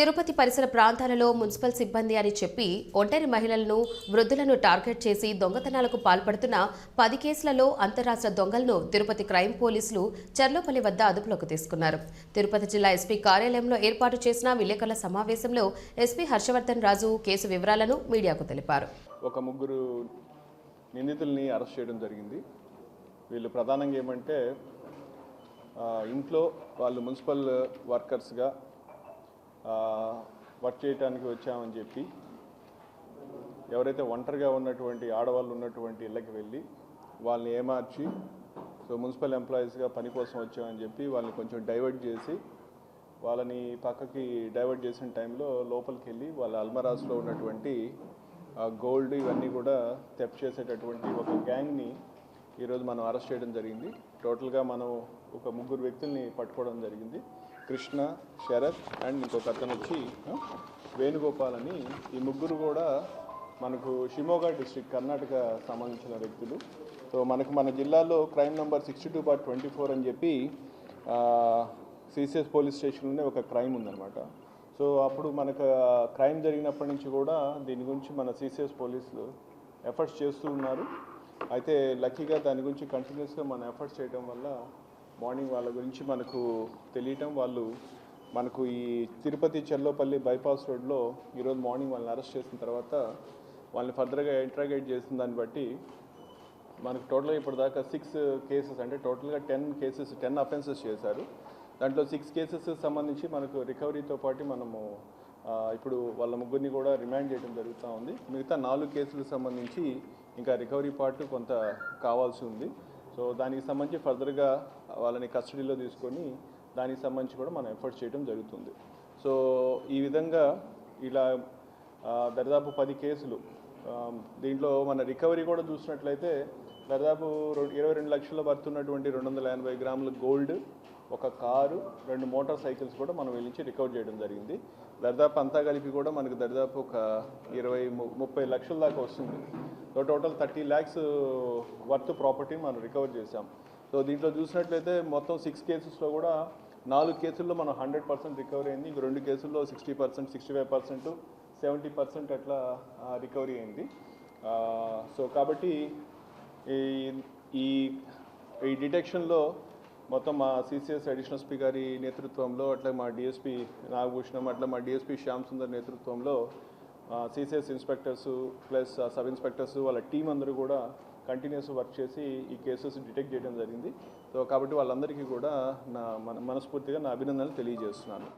తిరుపతి పరిసర ప్రాంతాలలో మున్సిపల్ సిబ్బంది అని చెప్పి ఒంటరి మహిళలను వృద్ధులను టార్గెట్ చేసి దొంగతనాలకు పాల్పడుతున్న పది కేసులలో అంతరాష్ట్ర దొంగలను తిరుపతి క్రైమ్ పోలీసులు చర్లోపల్లి వద్ద అదుపులోకి తీసుకున్నారు. తిరుపతి జిల్లా ఎస్పీ కార్యాలయంలో ఏర్పాటు చేసిన విలేకరుల సమావేశంలో ఎస్పీ హర్షవర్ధన్ రాజు కేసు వివరాలను మీడియాకు తెలిపారు. ఒక ముగ్గురు నిందితుల్ని అరెస్ట్ చేయడం జరిగింది. వీళ్ళు ప్రధానంగా ఏమంటే ఇంట్లో వాళ్ళు మున్సిపల్ వర్కర్స్గా వర్క్ చేయడానికి వచ్చామని చెప్పి ఎవరైతే ఒంటరిగా ఉన్నటువంటి ఆడవాళ్ళు ఉన్నటువంటి ఇళ్ళకి వెళ్ళి వాళ్ళని ఏమార్చి సో మున్సిపల్ ఎంప్లాయీస్గా పని కోసం వచ్చామని చెప్పి వాళ్ళని కొంచెం డైవర్ట్ చేసి వాళ్ళని పక్కకి డైవర్ట్ చేసిన టైంలో లోపలికి వెళ్ళి వాళ్ళ అల్మరాస్లో ఉన్నటువంటి గోల్డ్ ఇవన్నీ కూడా తెప్ చేసేటటువంటి ఒక గ్యాంగ్ని ఈరోజు మనం అరెస్ట్ చేయడం జరిగింది. టోటల్గా మనం ఒక ముగ్గురు వ్యక్తుల్ని పట్టుకోవడం జరిగింది. కృష్ణ శరత్ అండ్ ఇంకొక అతను వచ్చి వేణుగోపాల్ అని. ఈ ముగ్గురు కూడా మనకు షిమోగా డిస్ట్రిక్ట్ కర్ణాటక సంబంధించిన వ్యక్తులు. సో మనకు మన జిల్లాలో crime number sixty two bar twenty four అని చెప్పి సిసిఎస్ పోలీస్ స్టేషన్లోనే ఒక క్రైమ్ ఉందన్నమాట. సో అప్పుడు మనకు క్రైమ్ జరిగినప్పటి నుంచి కూడా దీని గురించి మన సిసిఎస్ పోలీసులు ఎఫర్ట్స్ చేస్తూ ఉన్నారు. అయితే లక్కీగా దాని గురించి కంటిన్యూస్గా మనం ఎఫర్ట్స్ చేయడం వల్ల మార్నింగ్ వాళ్ళ గురించి మనకు తెలియటం వాళ్ళు మనకు ఈ తిరుపతి చెల్లోపల్లి బైపాస్ రోడ్లో ఈరోజు మార్నింగ్ వాళ్ళని అరెస్ట్ చేసిన తర్వాత వాళ్ళని ఫర్దర్గా ఇంట్రాగేట్ చేసిన దాన్ని బట్టి మనకు టోటల్గా ఇప్పటిదాకా సిక్స్ కేసెస్ అంటే టోటల్గా టెన్ కేసెస్ టెన్ అఫెన్సెస్ చేశారు. దాంట్లో సిక్స్ కేసెస్ సంబంధించి మనకు రికవరీతో పాటు మనము ఇప్పుడు వాళ్ళ ముగ్గురిని కూడా రిమాండ్ చేయడం జరుగుతూ ఉంది. మిగతా నాలుగు కేసులకు సంబంధించి ఇంకా రికవరీ పార్ట్ కొంత కావాల్సి ఉంది. సో దానికి సంబంధించి ఫర్దర్గా వాళ్ళని కస్టడీలో తీసుకొని దానికి సంబంధించి కూడా మనం ఎఫర్ట్ చేయడం జరుగుతుంది. సో ఈ విధంగా ఇలా దరిదాపు పది కేసులు దీంట్లో మన రికవరీ కూడా చూసినట్లయితే దాదాపు ఇరవై రెండు లక్షల పడుతున్నటువంటి రెండు వందల ఎనభై గ్రాముల గోల్డ్ ఒక కారు రెండు మోటార్ సైకిల్స్ కూడా మనం వెళ్ళించి రికవర్ చేయడం జరిగింది. దరిదాపు అంతా కలిపి కూడా మనకు దరిదాపు ఒక ఇరవై ము- ముప్పై లక్షల దాకా వస్తుంది. So total thirty lakhs worth property మనం రికవర్ చేసాం సో దీంట్లో చూసినట్లయితే మొత్తం సిక్స్ కేసెస్లో కూడా నాలుగు కేసుల్లో మనం హండ్రెడ్ పర్సెంట్ రికవరీ అయింది. ఇంక రెండు కేసుల్లో sixty percent sixty five percent seventy percent అట్లా రికవరీ అయింది. సో కాబట్టి ఈ ఈ ఈ డిటెక్షన్లో మొత్తం మా సిసిఎస్ అడిషనల్ ఎస్పీ గారి నేతృత్వంలో అట్లా మా డిఎస్పీ నాగభూషణం అట్లా మా డిఎస్పీ శ్యామ్ సుందర్ నేతృత్వంలో CCS inspectors plus sub inspectors వాళ్ళ టీం అందరూ కూడా కంటిన్యూస్ వర్క్ చేసి ఈ కేసెస్ డిటెక్ట్ చేయడం జరిగింది. సో కాబట్టి వాళ్ళందరికీ కూడా నా మన మనస్ఫూర్తిగా నా అభినందనలు తెలియజేస్తున్నాను.